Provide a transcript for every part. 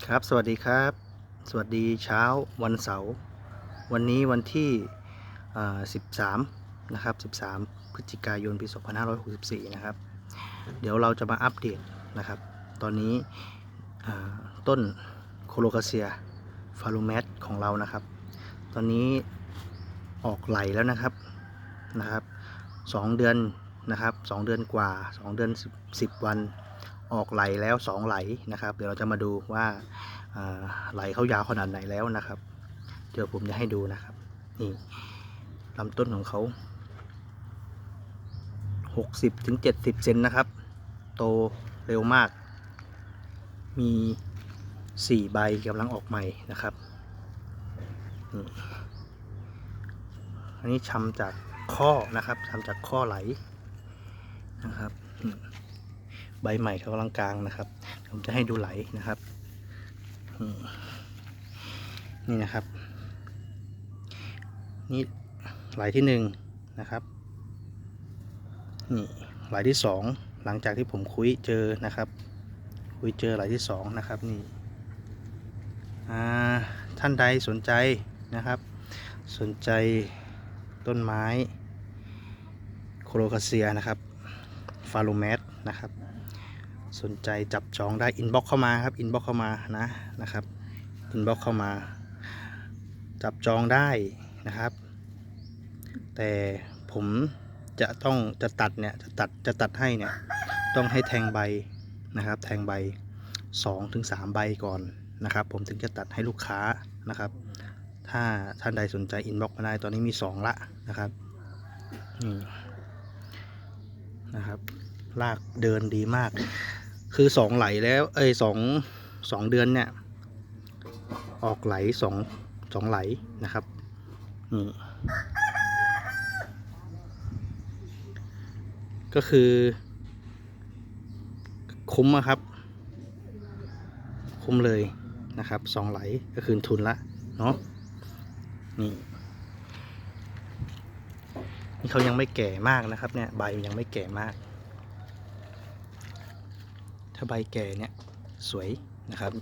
ครับสวัสดีครับ สวัสดีเช้าวันเสาร์วันนี้วันที่ 13 นะครับ 13 พฤศจิกายนปี 2564 นะครับ เดี๋ยวเราจะมาอัปเดตนะครับ ตอนนี้ต้นโคโลคาเซียฟารูแมตของเรานะครับ ตอนนี้ออกไหลแล้วนะครับนะครับสองเดือนนะครับสองเดือนกว่าสองเดือนสิบสิบวัน ออกไหลแล้วสองไหลนะครับ เดี๋ยวเราจะมาดูว่าไหลเขายาวขนาดไหนแล้วนะครับ เดี๋ยวผมจะให้ดูนะครับนี่ลำต้นของเขาหกสิบถึงเจ็ดสิบเซนนะครับ โตเร็วมาก มีสี่ใบกำลังออกใหม่นะครับนี่อันนี้ชำจากข้อนะครับชำจากข้อไหลนะครับ ใบใหม่เขากำลังกลางนะครับ ผมจะให้ดูไหลนะครับ นี่นะครับ นี่ไหลที่หนึ่งนะครับนี่ไหลที่สองหลังจากที่ผมคุยเจอนะครับ คุยเจอไหลที่สองนะครับนี่ท่านใดสนใจนะครับ สนใจต้นไม้โคโลคาเซียนะครับ ฟาโลแมตนะครับ สนใจจับจองได้อินบ็อกเข้ามาครับอินบ็อกเข้ามานะนะครับอินบ็อกเข้ามา จับจองได้นะครับ แต่ผมจะต้องจะตัดเนี่ยจะตัดจะตัดให้เนี่ยต้องให้แทงใบนะครับ แทงใบ2-3ถึงใบก่อนนะครับ ผมถึงจะตัดให้ลูกค้านะครับ ถ้าท่านใดสนใจอินบ็อกมาได้ตอนนี้มี 2 ละนะครับนี่นะครับลากเดินดีมาก คือสองไหลแล้วเอ้ยสองสองเดือนเนี่ย ออกไหลสองสองไหลนะครับนี่ก็คือ คุ้มอะครับ คุ้มเลยนะครับสองไหลก็คืนทุนละเนาะนี่นี่เขายังไม่แก่มากนะครับเนี่ยใบยังไม่แก่มาก ถ้าใบแก่เนี่ยสวยนะครับ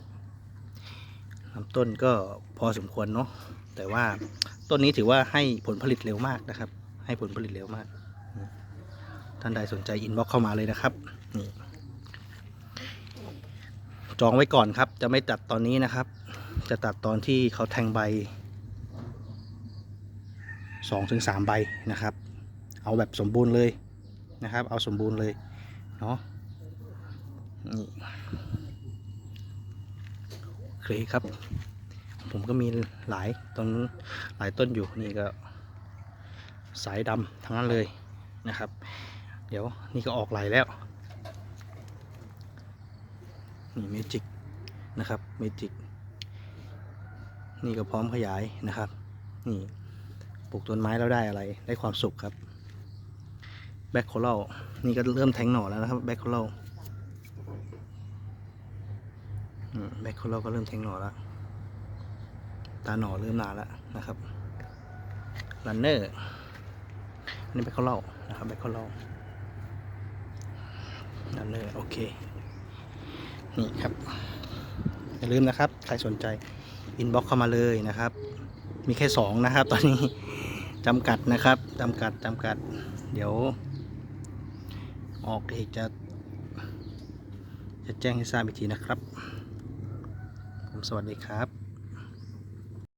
ลำต้นก็พอสมควรเนาะแต่ว่าต้นนี้ถือว่าให้ผลผลิตเร็วมากนะครับ ให้ผลผลิตเร็วมาก ท่านใดสนใจอินบ็อกเข้ามาเลยนะครับนี่จองไว้ก่อนครับ จะไม่ตัดตอนนี้นะครับ จะตัดตอนที่เขาแทงใบสองถึงสามใบนะครับ เอาแบบสมบูรณ์เลยนะครับ เอาสมบูรณ์เลยเนาะ เคครับ ผมก็มีหลายต้นหลายต้นอยู่นี่ก็ สายดำทั้งนั้นเลยนะครับ เดี๋ยวนี่ก็ออกไหลแล้ว นี่เมจิกนะครับเมจิกนี่ก็พร้อมขยายนะครับ นี่ปลูกต้นไม้แล้วได้อะไร ได้ความสุขครับแบ็คโคลนี่ก็เริ่มแทงหน่อแล้วนะครับแบ็คโคล แบ็คโคลก็เริ่มแทงหน่อแล้ว ตาหน่อเริ่มนานแล้วนะครับรันเนอร์อันนี้แบ็คโคลนะครับแบ็คโคลรันเนอร์โอเค นี่ครับ อย่าลืมนะครับ ใครสนใจอินบ็อกเข้ามาเลยนะครับ มีแค่สองนะครับ ตอนนี้จำกัดนะครับจำกัดจำกัด เดี๋ยว ออกอีกจะจะแจ้งให้ทราบอีกทีนะครับ สวัสดีครับ